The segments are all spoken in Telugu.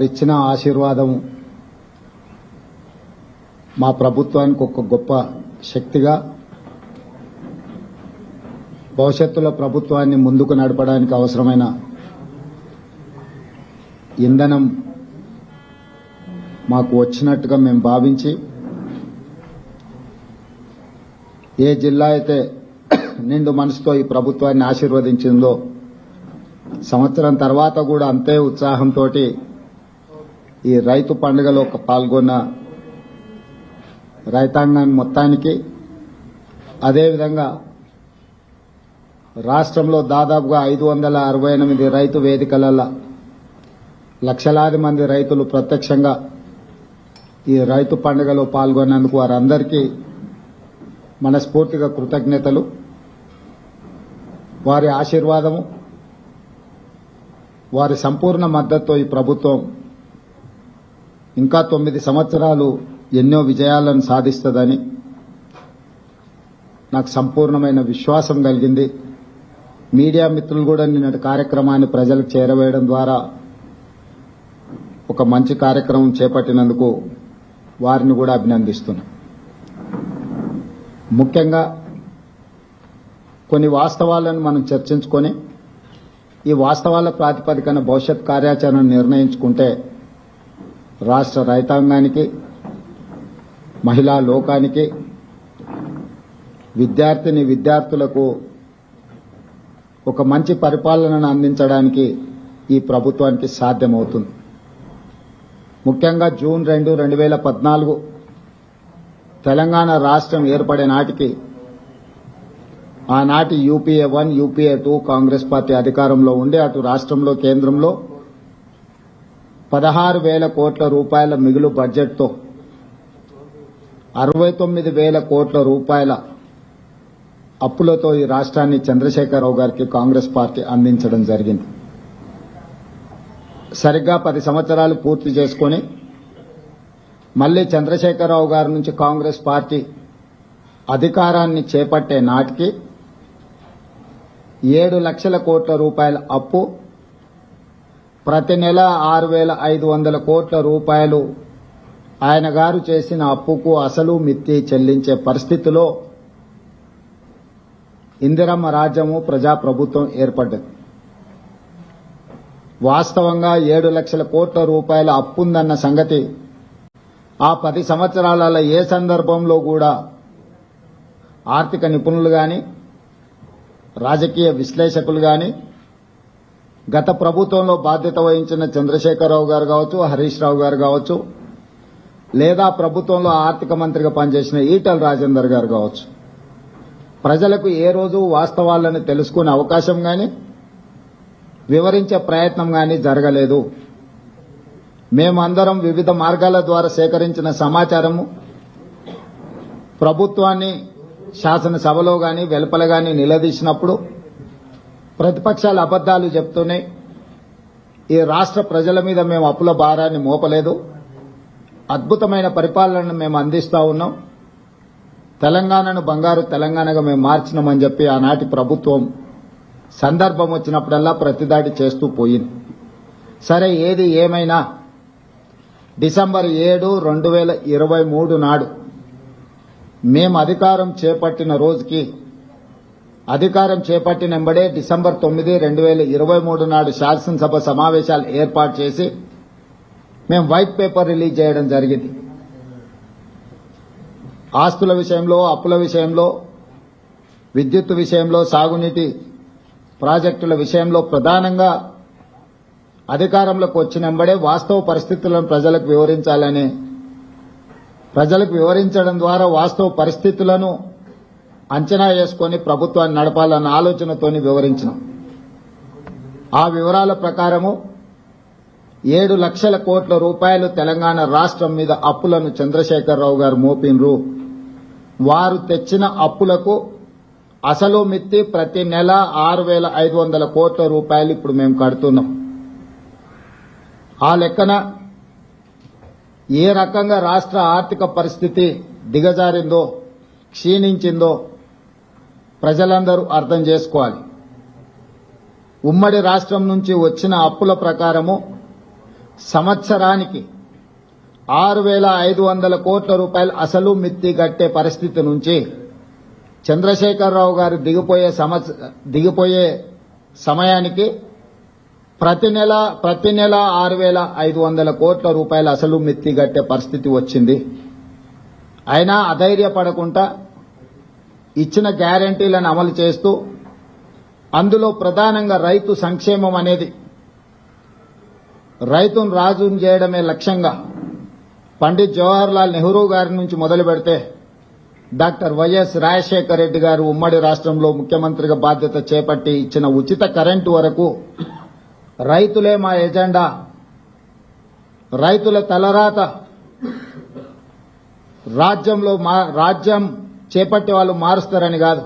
ఇచ్చిన ఆశీర్వాదం మా ప్రభుత్వానికి ఒక గొప్ప శక్తిగా భవిష్యత్తులో ప్రభుత్వాన్ని ముందుకు నడపడానికి అవసరమైన ఇంధనం మాకు వచ్చినట్టుగా మేము భావించి ఏ జిల్లా అయితే నిండు మనసుతో ఈ ప్రభుత్వాన్ని ఆశీర్వదించిందో సంవత్సరం తర్వాత కూడా అంతే ఉత్సాహంతో ఈ రైతు పండుగలో పాల్గొన్న రైతాంగాన్ని మొత్తానికి అదేవిధంగా రాష్ట్రంలో దాదాపుగా ఐదు వందల అరవై ఎనిమిది రైతు వేదికలలో లక్షలాది మంది రైతులు ప్రత్యక్షంగా ఈ రైతు పండుగలో పాల్గొన్నందుకు వారందరికీ మనస్ఫూర్తిగా కృతజ్ఞతలు. వారి ఆశీర్వాదము వారి సంపూర్ణ మద్దతుతో ఈ ప్రభుత్వం ఇంకా తొమ్మిది సంవత్సరాలు ఎన్నో విజయాలను సాధిస్తుందని నాకు సంపూర్ణమైన విశ్వాసం కలిగింది. మీడియా మిత్రులు కూడా నిన్నటి కార్యక్రమాన్ని ప్రజలకు చేరవేయడం ద్వారా ఒక మంచి కార్యక్రమం చేపట్టినందుకు వారిని కూడా అభినందిస్తున్నా. ముఖ్యంగా కొన్ని వాస్తవాలను మనం చర్చించుకొని ఈ వాస్తవాల ప్రాతిపదికన భవిష్యత్ కార్యాచరణ నిర్ణయించుకుంటే రాష్ట్ర రైతాంగానికి మహిళా లోకానికి విద్యార్థిని విద్యార్థులకు ఒక మంచి పరిపాలనను అందించడానికి ఈ ప్రభుత్వానికి సాధ్యమవుతుంది. ముఖ్యంగా జూన్ రెండు రెండు వేల పద్నాలుగు తెలంగాణ రాష్ట్రం ఏర్పడే నాటికి ఆనాటి UPA one UPA two Congress party అధికారంలో ఉండి అటు రాష్ట్రంలో కేంద్రంలో పదహారు వేల కోట్ల రూపాయల మిగులు బడ్జెట్తో అరవై తొమ్మిది వేల కోట్ల రూపాయల అప్పులతో ఈ రాష్ట్రాన్ని చంద్రశేఖరరావు గారికి కాంగ్రెస్ పార్టీ అందించడం జరిగింది. సరిగ్గా పది సంవత్సరాలు పూర్తి చేసుకొని మళ్ళీ చంద్రశేఖరరావు గారి నుంచి కాంగ్రెస్ పార్టీ అధికారాన్ని చేపట్టే నాటికి ఏడు లక్షల కోట్ల రూపాయల అప్పు ప్రతి నెల ఆరు వేల ఐదు వందల కోట్ల రూపాయలు ఆయన గారు చేసిన అప్పుకు అసలు మిత్తి చెల్లించే పరిస్థితిలో ఇందిరమ్మ రాజ్యము ప్రజాప్రభుత్వం ఏర్పడ్డది. వాస్తవంగా ఏడు లక్షల కోట్ల రూపాయల అప్పుందన్న సంగతి ఆ పది సంవత్సరాలలో ఏ సందర్భంలో కూడా ఆర్థిక నిపుణులు గాని రాజకీయ విశ్లేషకులు కానీ గత ప్రభుత్వంలో బాధ్యత వహించిన చంద్రశేఖరరావు గారు కావచ్చు హరీష్ రావు గారు కావచ్చు లేదా ప్రభుత్వంలో ఆర్థిక మంత్రిగా పనిచేసిన ఈటల రాజేందర్ గారు కావచ్చు. ప్రజలకు ఏ రోజు వాస్తవాలను తెలుసుకునే అవకాశం గాని వివరించే ప్రయత్నం గాని జరగలేదు. మేమందరం వివిధ మార్గాల ద్వారా సేకరించిన సమాచారము ప్రభుత్వాన్ని శాసనసభలో గాని వెలుపల గాని నిలదీసినప్పుడు ప్రతిపక్షాలు అబద్దాలు చెప్తూనే ఈ రాష్ట్ర ప్రజల మీద మేము అప్పుల భారాన్ని మోపలేదు. అద్భుతమైన పరిపాలనను మేము అందిస్తా ఉన్నాం. తెలంగాణను బంగారు తెలంగాణగా మేము మార్చినామని చెప్పి ఆనాటి ప్రభుత్వం సందర్భం వచ్చినప్పుడల్లా ప్రతిదాడి చేస్తూ పోయింది. సరే ఏది ఏమైనా డిసెంబర్ ఏడు రెండు వేల ఇరవై మూడు నాడు మేము అధికారం చేపట్టిన రోజుకి అధికారం చేపట్టినెంబడే డిసెంబర్ తొమ్మిది రెండు వేల ఇరవై మూడు నాడు శాసనసభ సమావేశాలు ఏర్పాటు చేసి మేము వైట్ పేపర్ రిలీజ్ చేయడం జరిగింది. ఆస్తుల విషయంలో అప్పుల విషయంలో విద్యుత్ విషయంలో సాగునీటి ప్రాజెక్టుల విషయంలో ప్రధానంగా అధికారంలోకి వచ్చినంబడే వాస్తవ పరిస్థితులను ప్రజలకు వివరించాలని ప్రజలకు వివరించడం ద్వారా వాస్తవ పరిస్థితులను అంచనా వేసుకొని ప్రభుత్వాన్ని నడపాలన్న ఆలోచనతోని వివరించినాం. ఆ వివరాల ప్రకారము ఏడు లక్షల కోట్ల రూపాయలు తెలంగాణ రాష్ట్రం మీద అప్పులను చంద్రశేఖరరావు గారు మోపినరు. వారు తెచ్చిన అప్పులకు అసలు మిత్తి ప్రతి నెల ఆరు వేల ఐదు వందల కోట్ల రూపాయలు ఇప్పుడు మేము కడుతున్నాం. ఆ లెక్కన ఏ రకంగా రాష్ట్ర ఆర్థిక పరిస్థితి దిగజారిందో క్షీణించిందో ప్రజలందరూ అర్థం చేసుకోవాలి. ఉమ్మడి రాష్ట్రం నుంచి వచ్చిన అప్పుల ప్రకారము సంవత్సరానికి ఆరు వేల ఐదు వందల కోట్ల రూపాయలు అసలు మిత్తి గట్టే పరిస్థితి నుంచి చంద్రశేఖరరావు గారు దిగిపోయే సంవత్స దిగిపోయే సమయానికి ప్రతి నెల ప్రతి నెల ఆరు వేల ఐదు వందల కోట్ల రూపాయలు అసలు మిత్తి గట్టే పరిస్థితి వచ్చింది. అయినా అధైర్యపడకుండా ఇచ్చిన గ్యారంటీలను అమలు చేస్తూ అందులో ప్రధానంగా రైతు సంక్షేమం అనేది రైతును రాజును చేయడమే లక్ష్యంగా పండిత్ జవహర్ లాల్ నెహ్రూ గారి నుంచి మొదలు పెడితే డాక్టర్ వైఎస్ రాజశేఖర రెడ్డి గారు ఉమ్మడి రాష్ట్రంలో ముఖ్యమంత్రిగా బాధ్యత చేపట్టి ఇచ్చిన ఉచిత కరెంటు వరకు రైతులే మా ఎజెండా. రైతుల తలరాత. రాజ్యంలో మా రాజ్యం చేపట్టే వాళ్ళు మారుస్తారని కాదు.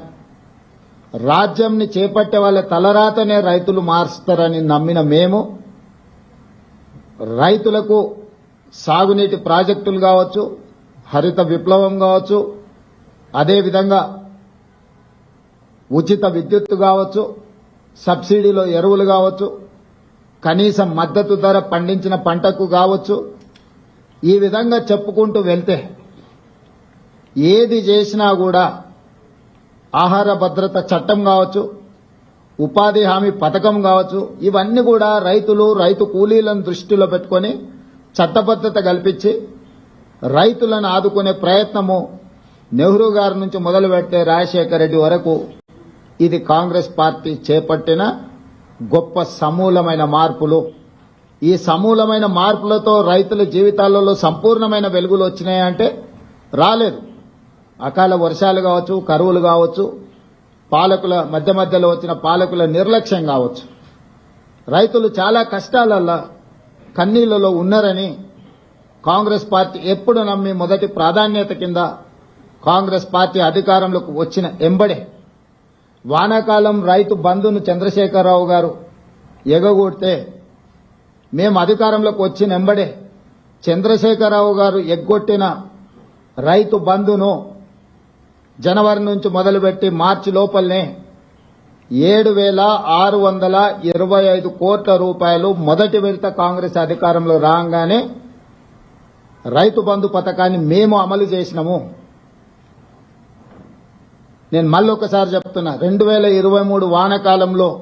రాజ్యంని చేపట్టే వాళ్ళ తలరాతనే రైతులు మారుస్తారని నమ్మిన మేము రైతులకు సాగునీటి ప్రాజెక్టులు కావచ్చు హరిత విప్లవం కావచ్చు అదేవిధంగా ఉచిత విద్యుత్తు కావచ్చు సబ్సిడీలో ఎరువులు కావచ్చు కనీసం మద్దతు ధర పండించిన పంటకు కావచ్చు ఈ విధంగా చెప్పుకుంటూ వెళ్తే ఏది చేసినా కూడా ఆహార భద్రత చట్టం కావచ్చు ఉపాధి హామీ పథకం కావచ్చు ఇవన్నీ కూడా రైతులు రైతు కూలీలను దృష్టిలో పెట్టుకొని చట్టబద్ధత కల్పించి రైతులను ఆదుకునే ప్రయత్నము నెహ్రూ గారి నుంచి మొదలు పెట్టే రాజశేఖర రెడ్డి వరకు ఇది కాంగ్రెస్ పార్టీ చేపట్టిన గొప్ప సమూలమైన మార్పులు. ఈ సమూలమైన మార్పులతో రైతుల జీవితాలలో సంపూర్ణమైన వెలుగులు వచ్చినాయంటే రాలేదు. అకాల వర్షాలు కావచ్చు కరువులు కావచ్చు పాలకుల మధ్య మధ్యలో వచ్చిన పాలకుల నిర్లక్ష్యం కావచ్చు. రైతులు చాలా కష్టాలల్లో కన్నీళ్ళలో ఉన్నారని కాంగ్రెస్ పార్టీ ఎప్పుడు నమ్మి మొదటి ప్రాధాన్యత కింద కాంగ్రెస్ పార్టీ అధికారంలోకి వచ్చిన ఎంబడే. వానాకాలం రైతు బంధును చంద్రశేఖరరావు గారు ఎగగొడితే మేము అధికారంలోకి వచ్చిన ఎంబడే చంద్రశేఖరరావు గారు ఎగ్గొట్టిన రైతు బంధును జనవరి నుంచి మొదలుపెట్టి మార్చి లోపలనే ఏడు వేల ఆరు వందల ఇరవై ఐదు కోట్ల రూపాయలు మొదటి విడత కాంగ్రెస్ అధికారంలో రాగానే రైతు బంధు పథకాన్ని మేము అమలు చేసినాము. నేను మళ్ళొకసారి చెప్తున్నా రెండు వేల ఇరవై మూడు వానకాలంలో